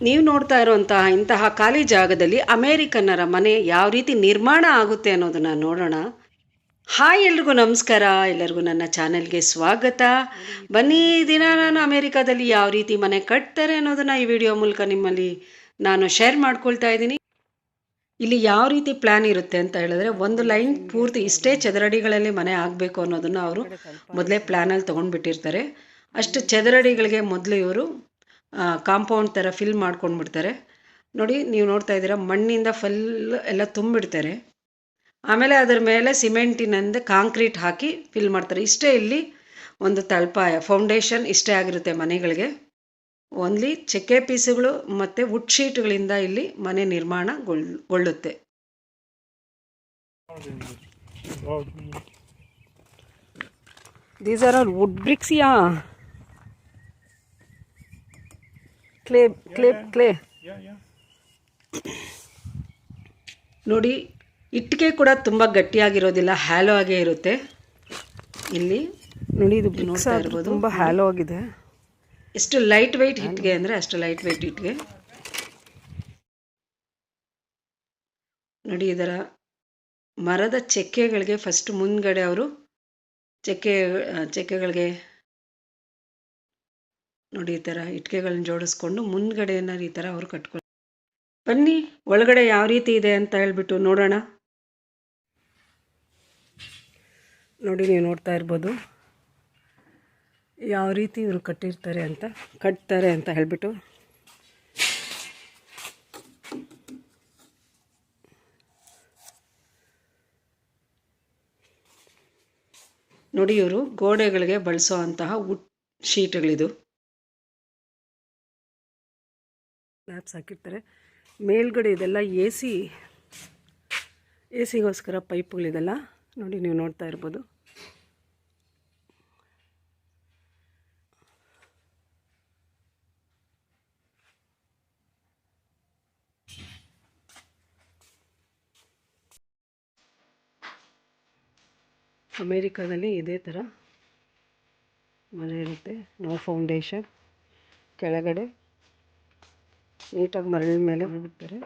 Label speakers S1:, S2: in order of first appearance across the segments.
S1: ನೀವು ನೋಡ್ತಾ ಇರುವಂತಹ ಇಂತಹ ಖಾಲಿ ಜಾಗದಲ್ಲಿ ಅಮೇರಿಕನ್ನರ ಮನೆ ಯಾವ ರೀತಿ ನಿರ್ಮಾಣ ಆಗುತ್ತೆ ಅನ್ನೋದನ್ನ ನೋಡೋಣ. ಹಾಯ್ ಎಲ್ರಿಗೂ ನಮಸ್ಕಾರ. ಎಲ್ಲರಿಗೂ ನನ್ನ ಚಾನೆಲ್ಗೆ ಸ್ವಾಗತ. ಬನ್ನಿ ದಿನ ನಾನು ಅಮೇರಿಕಾದಲ್ಲಿ ಯಾವ ರೀತಿ ಮನೆ ಕಟ್ತಾರೆ ಅನ್ನೋದನ್ನ ಈ ವಿಡಿಯೋ ಮೂಲಕ ನಿಮ್ಮಲ್ಲಿ ನಾನು ಶೇರ್ ಮಾಡ್ಕೊಳ್ತಾ ಇದ್ದೀನಿ. ಇಲ್ಲಿ ಯಾವ ರೀತಿ ಪ್ಲ್ಯಾನ್ ಇರುತ್ತೆ ಅಂತ ಹೇಳಿದ್ರೆ, ಒಂದು ಲೈನ್ ಪೂರ್ತಿ ಇಷ್ಟೇ ಚದರಡಿಗಳಲ್ಲಿ ಮನೆ ಆಗಬೇಕು ಅನ್ನೋದನ್ನು ಅವರು ಮೊದಲೇ ಪ್ಲ್ಯಾನಲ್ಲಿ ತೊಗೊಂಡ್ಬಿಟ್ಟಿರ್ತಾರೆ. ಅಷ್ಟು ಚದರಡಿಗಳಿಗೆ ಮೊದಲು ಇವರು ಕಾಂಪೌಂಡ್ ಥರ ಫಿಲ್ ಮಾಡ್ಕೊಂಡ್ಬಿಡ್ತಾರೆ. ನೋಡಿ, ನೀವು ನೋಡ್ತಾ ಇದ್ದೀರಾ, ಮಣ್ಣಿಂದ ಫುಲ್ ಎಲ್ಲ ತುಂಬಿಡ್ತಾರೆ. ಆಮೇಲೆ ಅದರ ಮೇಲೆ ಸಿಮೆಂಟಿನಿಂದ ಕಾಂಕ್ರೀಟ್ ಹಾಕಿ ಫಿಲ್ ಮಾಡ್ತಾರೆ. ಇಷ್ಟೇ ಇಲ್ಲಿ ಒಂದು ತಳಪಾಯ ಫೌಂಡೇಶನ್ ಇಷ್ಟೇ ಆಗಿರುತ್ತೆ ಮನೆಗಳಿಗೆ. ಓನ್ಲಿ ಚೆಕ್ಕೆ ಪೀಸುಗಳು ಮತ್ತು ವುಡ್ ಶೀಟ್ಗಳಿಂದ ಇಲ್ಲಿ ಮನೆ ನಿರ್ಮಾಣಗೊಳ್ಳುತ್ತೆ these are all wood bricks ಯಾ ಕ್ಲೇ ಕ್ಲೇ ಕ್ಲೇ ನೋಡಿ ಇಟ್ಟಿಗೆ ಕೂಡ ತುಂಬ ಗಟ್ಟಿಯಾಗಿರೋದಿಲ್ಲ ಹ್ಯಾಲೋ ಆಗೇ ಇರುತ್ತೆ. ಇಲ್ಲಿ ನೋಡಿ ಇದು ನೋಡ್ತಾ ಇರ್ಬೋದು.
S2: ತುಂಬ ಹ್ಯಾಲೋ ಆಗಿದೆ.
S1: ಎಷ್ಟು ಲೈಟ್ ವೆಯ್ಟ್ ಇಟ್ಟಿಗೆ ಅಂದರೆ ಅಷ್ಟು ಲೈಟ್ ವೆಯ್ಟ್ ಇಟ್ಟಿಗೆ. ನೋಡಿ ಇದರ ಮರದ ಚೆಕ್ಕೆಗಳಿಗೆ ಫಸ್ಟ್ ಮುಂದ್ಗಡೆ ಅವರು ಚೆಕ್ಕೆ ಚೆಕ್ಕೆಗಳಿಗೆ ನೋಡಿ ಈ ಥರ ಇಟ್ಕೆಗಳನ್ನ ಜೋಡಿಸ್ಕೊಂಡು ಮುಂದ್ಗಡೆಯನ್ನು ಈ ಥರ ಅವರು ಕಟ್ಕೊಂಡು ಬನ್ನಿ ಒಳಗಡೆ ಯಾವ ರೀತಿ ಇದೆ ಅಂತ ಹೇಳ್ಬಿಟ್ಟು ನೋಡೋಣ. ನೋಡಿ ನೀವು ನೋಡ್ತಾ ಇರ್ಬೋದು. ಯಾವ ರೀತಿ ಇವರು ಕಟ್ಟಿರ್ತಾರೆ ಅಂತ, ಕಟ್ತಾರೆ ಅಂತ ಹೇಳಿಬಿಟ್ಟು. ನೋಡಿ ಇವರು ಗೋಡೆಗಳಿಗೆ ಬಳಸೋ ಅಂತಹ ಶೀಟ್ಗಳಿದು. ಲ್ಯಾಬ್ಸ್ ಹಾಕಿರ್ತಾರೆ. ಮೇಲ್ಗಡೆ ಇದೆಲ್ಲ ಎ ಸಿ ಎ ಸಿಗೋಸ್ಕರ ಪೈಪ್ಗಳಿದೆಲ್ಲ ನೋಡಿ ನೀವು ನೋಡ್ತಾ ಇರ್ಬೋದು. ಅಮೇರಿಕಾದಲ್ಲಿ ಇದೇ ಥರ ಮನೆ ಇರುತ್ತೆ. ನೋ ಫೌಂಡೇಶನ್ ಕೆಳಗಡೆ ನೀಟಾಗಿ ಮರಳಿನ ಮೇಲೆ ಬಿಡ್ತಾರೆ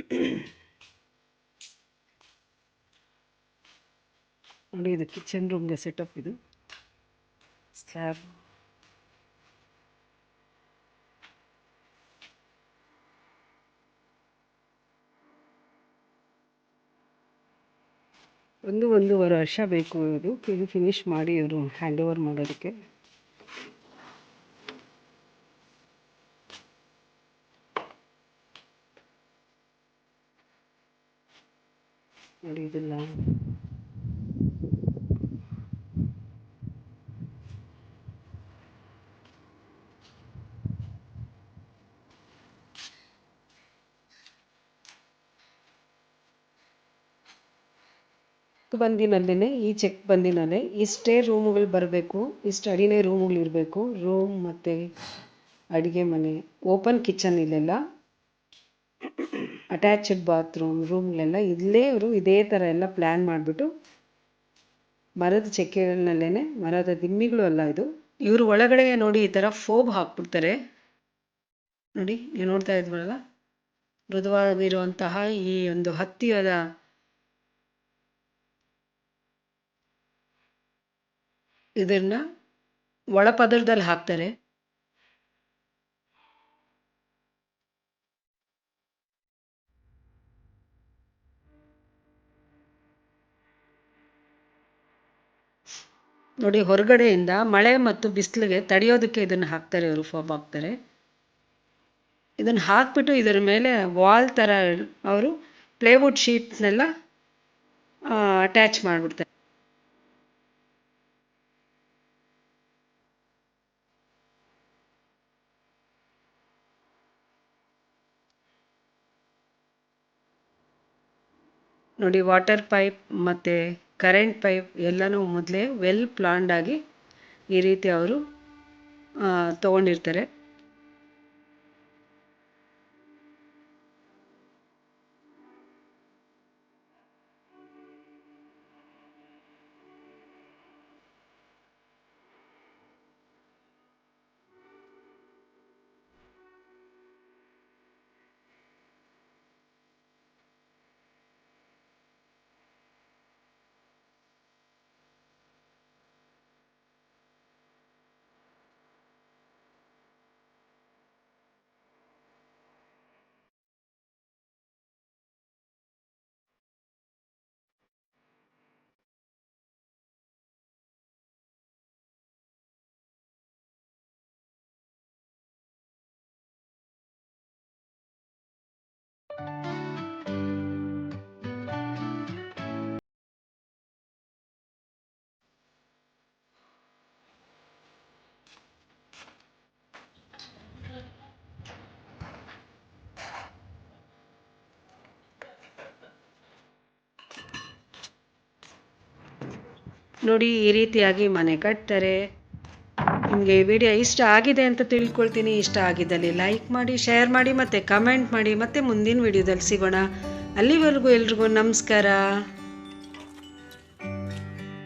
S1: ನೋಡಿ, ಇದು ಕಿಚನ್ ರೂಮ್ಗೆ ಸೆಟಪ್ ಇದು. ಸ್ಲ್ಯಾಬ್ ಒಂದು ಒಂದೂವರೆ ವರ್ಷ ಬೇಕು ಇದು. ಇದು ಫಿನಿಶ್ ಮಾಡಿ ಇವರು ಹ್ಯಾಂಡ್ ಓವರ್ ಮಾಡೋದಕ್ಕೆ. ನೋಡಿ ಇದೆಲ್ಲ. ಬಂದಿನಲ್ಲೇ ಈ ಚೆಕ್ ಬಂದಿನಲ್ಲೇ, ಇಷ್ಟೇ ರೂಮುಗಳು ಬರಬೇಕು, ಇಷ್ಟು ಅಡಿನೇ ರೂಮುಗಳು ಇರಬೇಕು ರೂಮ್ ಮತ್ತು ಅಡುಗೆ ಮನೆ ಓಪನ್ ಕಿಚನ್ ಇಲ್ಲೆಲ್ಲ. ಅಟ್ಯಾಚ್ಡ್ ಬಾತ್ರೂಮ್ ರೂಮ್ಗಳೆಲ್ಲ ಇಲ್ಲೇ ಇವರು ಇದೇ ಥರ ಎಲ್ಲ ಪ್ಲ್ಯಾನ್ ಮಾಡಿಬಿಟ್ಟು ಮರದ ಚಕ್ಕೆಗಳಲ್ಲೇ ಮರದ ದಿಮ್ಮಿಗಳು ಅಲ್ಲ ಇದು. ಇವರು ಒಳಗಡೆ ನೋಡಿ ಈ ಥರ ಫೋಬ್ ಹಾಕ್ಬಿಡ್ತಾರೆ. ನೋಡಿ, ನೀವು ನೋಡ್ತಾ ಇದ್ವಲ್ಲ ಮೃದುವಾಗಿರುವಂತಹ ಈ ಒಂದು ಹತ್ತಿಯದ ಇದನ್ನು ಒಳಪದರದಲ್ಲಿ ಹಾಕ್ತಾರೆ. ನೋಡಿ, ಹೊರಗಡೆಯಿಂದ ಮಳೆ ಮತ್ತು ಬಿಸಿಲಿಗೆ ತಡೆಯೋದಕ್ಕೆ ಇದನ್ನು ಹಾಕ್ತಾರೆ ಇವರು ಫೋಬ್ ಹಾಕ್ತಾರೆ. ಇದನ್ನು ಹಾಕ್ಬಿಟ್ಟು ಇದರ ಮೇಲೆ ವಾಲ್ ಥರ ಅವರು ಪ್ಲೇವುಡ್ ಶೀಟ್ನೆಲ್ಲ ಅಟ್ಯಾಚ್ ಮಾಡಿಬಿಡ್ತಾರೆ. ನೋಡಿ, ವಾಟರ್ ಪೈಪ್ ಮತ್ತು ಕರೆಂಟ್ ಪೈಪ್ ಎಲ್ಲನೂ ಮೊದಲೇ ವೆಲ್ ಪ್ಲಾನ್ಡ್ ಆಗಿ ಈ ರೀತಿ ಅವರು ತೊಗೊಂಡಿರ್ತಾರೆ. ನೋಡಿ ಈ ರೀತಿಯಾಗಿ ಮನೆ ಕಟ್ತಾರೆ. ನಿಮಗೆ ವಿಡಿಯೋ ಇಷ್ಟ ಆಗಿದೆ ಅಂತ ತಿಳ್ಕೊಳ್ತೀನಿ. ಇಷ್ಟ ಆಗಿದ್ದಲ್ಲಿ ಲೈಕ್ ಮಾಡಿ ಶೇರ್ ಮಾಡಿ, ಮತ್ತು ಕಮೆಂಟ್ ಮಾಡಿ, ಮತ್ತೆ ಮುಂದಿನ ವಿಡಿಯೋದಲ್ಲಿ ಸಿಗೋಣ. ಅಲ್ಲಿವರೆಗೂ ಎಲ್ರಿಗೂ ನಮಸ್ಕಾರ.